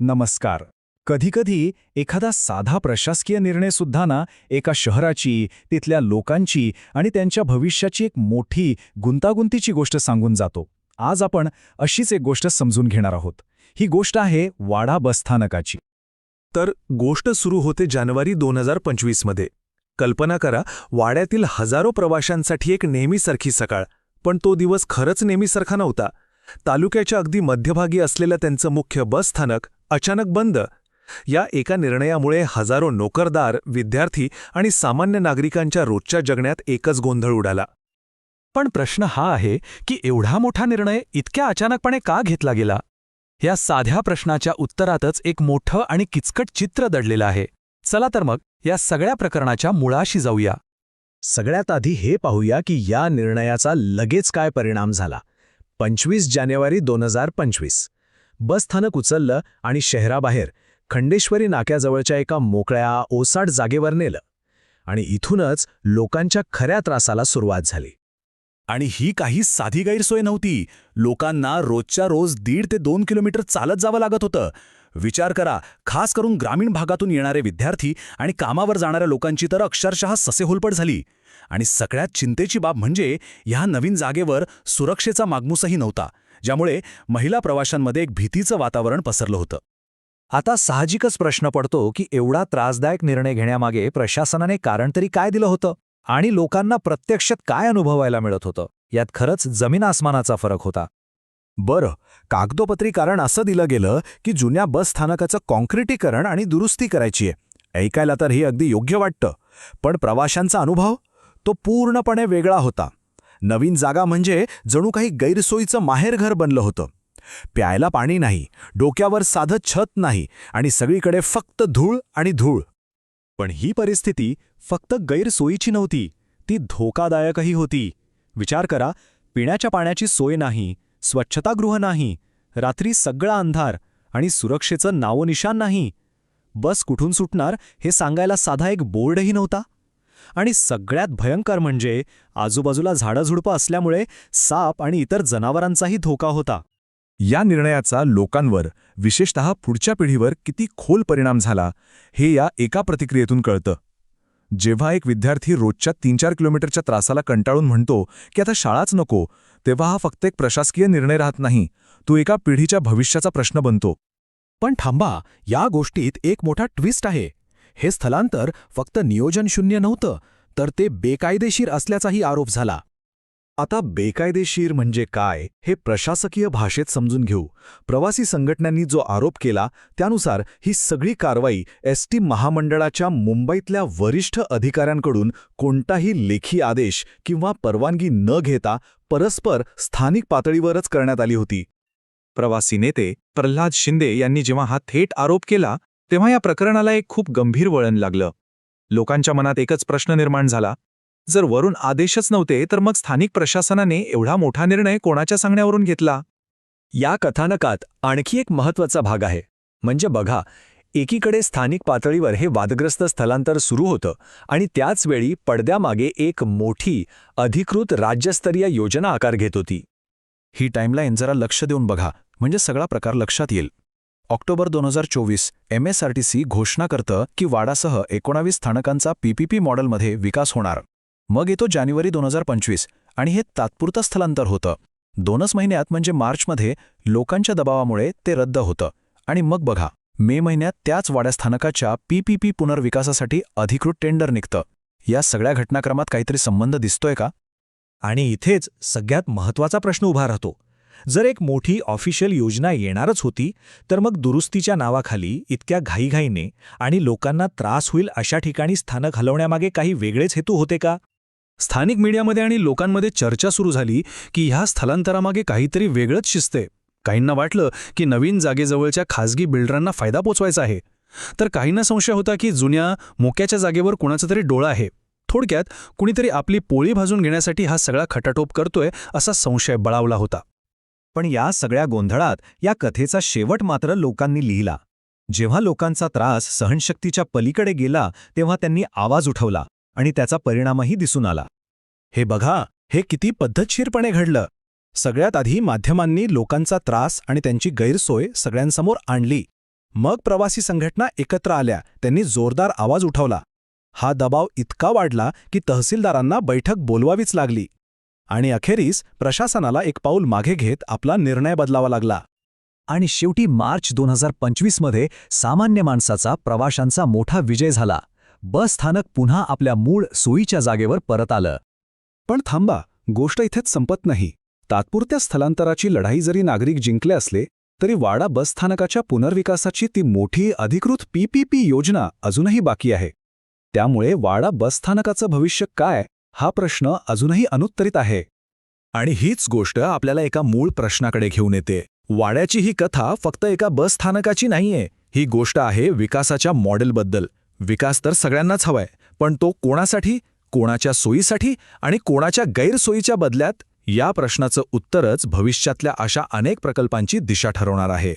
नमस्कार. कधीकधी एखादा साधा प्रशासकीय निर्णय सुद्धा ना एका शहराची तिथल्या लोकांची आणि त्यांच्या भविष्याची एक मोठी गुंतागुंतीची गोष्ट सांगून जातो. आज आपण अशीच एक गोष्ट समजून घेणार आहोत. ही गोष्ट आहे वाडा बसस्थानकाची तर गोष्ट सुरू होते जानेवारी दोन हजार पंचवीसमध्ये कल्पना करा वाड्यातील हजारो प्रवाशांसाठी एक नेहमीसारखी सकाळ पण तो दिवस खरंच नेहमीसारखा नव्हता. तालुक्याच्या अगदी मध्यभागी असलेलं त्यांचं मुख्य बस स्थानक अचानक बंद. या एका निर्णयामुळे हजारो नोकरदार विद्यार्थी आणि सामान्य नागरिकांच्या रोजच्या जगण्यात एकच गोंधळ उडाला. पण प्रश्न हा आहे की एवढा मोठा निर्णय इतक्या अचानकपणे का घेतला गेला? या साध्या प्रश्नाच्या उत्तरातच एक मोठं आणि किचकट चित्र दडलेलं आहे. चला तर मग या सगळ्या प्रकरणाच्या मुळाशी जाऊया. सगळ्यात आधी हे पाहूया की या निर्णयाचा लगेच काय परिणाम झाला. पंचवीस जानेवारी दोन हजार पंचवीस. बसस्थानक उचललं आणि शहराबाहेर खंडेश्वरी नाक्याजवळच्या एका मोकळ्या ओसाड जागेवर नेलं. आणि इथूनच लोकांच्या खऱ्या त्रासाला सुरुवात झाली. आणि ही काही साधी गैरसोय नव्हती. लोकांना रोजच्या रोज दीड ते दोन किलोमीटर चालत जावं लागत होतं. विचार करा खास करून ग्रामीण भागातून येणारे विद्यार्थी आणि कामावर जाणाऱ्या लोकांची तर अक्षरशः ससेहोलपट झाली. आणि सगळ्यात चिंतेची बाब म्हणजे ह्या नवीन जागेवर सुरक्षेचा मागमूसही नव्हता. ज्यामुळे महिला प्रवाशांमध्ये एक भीतीचं वातावरण पसरलं होतं. आता साहजिकच प्रश्न पडतो की एवढा त्रासदायक निर्णय घेण्यामागे प्रशासनाने कारण तरी काय दिलं होतं? आणि लोकांना प्रत्यक्षात काय अनुभवायला मिळत होतं? यात खरंच जमीन आसमानाचा फरक होता. बरं कागदोपत्री कारण असं दिलं गेलं की जुन्या बस स्थानकाचं कॉन्क्रिटीकरण आणि दुरुस्ती करायची आहे. ऐकायला तर हे अगदी योग्य वाटतं. पण प्रवाशांचा अनुभव? तो पूर्णपणे वेगळा होता. नवीन जागा म्हणजे जणू काही गैरसोयीचं माहेरघर बनलं होतं. प्यायला पाणी नाही डोक्यावर साधं छत नाही आणि सगळीकडे फक्त धूळ आणि धूळ. पण ही परिस्थिती फक्त गैरसोयीची नव्हती ती धोकादायकही होती. विचार करा पिण्याच्या पाण्याची सोय नाही स्वच्छतागृह नाही रात्री सगळा अंधार आणि सुरक्षेचं नावोनिशान नाही. बस कुठून सुटणार हे सांगायला साधा एक बोर्डही नव्हता. आणि सगळ्यात भयंकर म्हणजे आजूबाजूला झाडंझुडपं असल्यामुळे साप आणि इतर जनावरांचाही धोका होता. या निर्णयाचा लोकांवर विशेषतः पुढच्या पिढीवर किती खोल परिणाम झाला हे या एका प्रतिक्रियेतून कळतं. जेव्हा एक विद्यार्थी रोजच्या तीन चार किलोमीटरच्या त्रासाला कंटाळून म्हणतो की आता शाळाच नको तेव्हा हा फक्त एक प्रशासकीय निर्णय राहत नाही तो एका पिढीच्या भविष्याचा प्रश्न बनतो. पण थांबा या गोष्टीत एक मोठा ट्विस्ट आहे. हे स्थलांतर फक्त नियोजनशून्य नव्हतं तर ते बेकायदेशीर असल्याचाही आरोप झाला. आता बेकायदेशीर म्हणजे काय हे प्रशासकीय भाषेत समजून घेऊ. प्रवासी संघटनांनी जो आरोप केला त्यानुसार ही सगळी कारवाई एस टी महामंडळाच्या मुंबईतल्या वरिष्ठ अधिकाऱ्यांकडून कोणताही लेखी आदेश किंवा परवानगी न घेता परस्पर स्थानिक पातळीवरच करण्यात आली होती. प्रवासी नेते प्रल्हाद शिंदे यांनी जेव्हा हा थेट आरोप केला तेव्हा या प्रकरणाला एक खूप गंभीर वळण लागलं. लोकांच्या मनात एकच प्रश्न निर्माण झाला. जर वरून आदेशच नव्हते तर मग स्थानिक प्रशासनाने एवढा मोठा निर्णय कोणाच्या सांगण्यावरून घेतला? या कथानकात आणखी एक महत्त्वाचा भाग आहे. म्हणजे बघा एकीकडे स्थानिक पातळीवर हे वादग्रस्त स्थलांतर सुरू होतं आणि त्याचवेळी पडद्यामागे एक मोठी अधिकृत राज्यस्तरीय योजना आकार घेत होती. ही टाईमलाईन जरा लक्ष देऊन बघा. म्हणजे सगळा प्रकार लक्षात येईल. ऑक्टोबर दोन हजार चोवीस M S R T C घोषणा करतं की वाडासह एकोणावीस स्थानकांचा पीपीपी मॉडेलमध्ये विकास होणार. मग येतो जानेवारी दोन हजार पंचवीस आणि हे तात्पुरतं स्थलांतर होतं. दोनच महिन्यात म्हणजे मार्चमध्ये लोकांच्या दबावामुळे ते रद्द होतं. आणि मग बघा मे महिन्यात त्याच वाड्या स्थानकाच्या पीपीपी पुनर्विकासासाठी अधिकृत टेंडर निघतं. या सगळ्या घटनाक्रमात काहीतरी संबंध दिसतोय का? आणि इथेच सगळ्यात महत्त्वाचा प्रश्न उभा राहतो. जर एक मोठी ऑफिशियल योजना येणारच होती तर मग दुरुस्तीच्या नावाखाली इतक्या घाईघाईने आणि लोकांना त्रास होईल अशा ठिकाणी स्थानक हलवण्यामागे काही वेगळेच हेतू होते का? स्थानिक मीडियामध्ये आणि लोकांमध्ये चर्चा सुरू झाली की ह्या स्थलांतरामागे काहीतरी वेगळंच शिजते काहींना वाटलं की नवीन जागेजवळच्या खासगी बिल्डरांना फायदा पोचवायचा आहे. तर काहींना संशय होता की जुन्या मोक्याच्या जागेवर कुणाचा तरी डोळा आहे. थोडक्यात कुणीतरी आपली पोळी भाजून घेण्यासाठी हा सगळा खटाटोप करतोय असा संशय बळावला होता. पण या सगळ्या गोंधळात या कथेचा शेवट मात्र लोकांनी लिहिला. जेव्हा लोकांचा त्रास सहनशक्तीच्या पलीकडे गेला तेव्हा त्यांनी आवाज उठवला आणि त्याचा परिणामही दिसून आला. हे बघा हे किती पद्धतशीरपणे घडलं. सगळ्यात आधी माध्यमांनी लोकांचा त्रास आणि त्यांची गैरसोय सगळ्यांसमोर आणली. मग प्रवासी संघटना एकत्र आल्या त्यांनी जोरदार आवाज उठवला. हा दबाव इतका वाढला की तहसीलदारांना बैठक बोलवावीच लागली. आणि अखेरीस प्रशासनाला एक पाऊल मागे घेत आपला निर्णय बदलावा लागला. आणि शेवटी मार्च दोन हजार पंचवीसमध्ये सामान्य माणसाचा प्रवाशांचा मोठा विजय झाला. बस स्थानक पुन्हा आपल्या मूळ सोयीच्या जागेवर परत आलं. पण थांबा गोष्ट इथेच संपत नाही. तात्पुरत्या स्थलांतराची लढाई जरी नागरिक जिंकले असले तरी वाडा बसस्थानकाच्या पुनर्विकासाची ती मोठी अधिकृत पीपीपी योजना अजूनही बाकी आहे. त्यामुळे वाडा बसस्थानकाचं भविष्य काय? हा प्रश्न अजूनही अनुत्तरित आहे. आणि हीच गोष्ट आपल्याला एका मूळ प्रश्नाकडे घेऊन येते. वाड्याची ही कथा फक्त एका बसस्थानकाची नाहीये. ही गोष्ट आहे विकासाच्या मॉडेलबद्दल. विकास तर सगळ्यांनाच हवाय पण तो कोणासाठी कोणाच्या सोयीसाठी आणि कोणाच्या गैरसोयीच्या बदल्यात या प्रश्नाचं उत्तरच भविष्यातल्या अशा अनेक प्रकल्पांची दिशा ठरवणार आहे.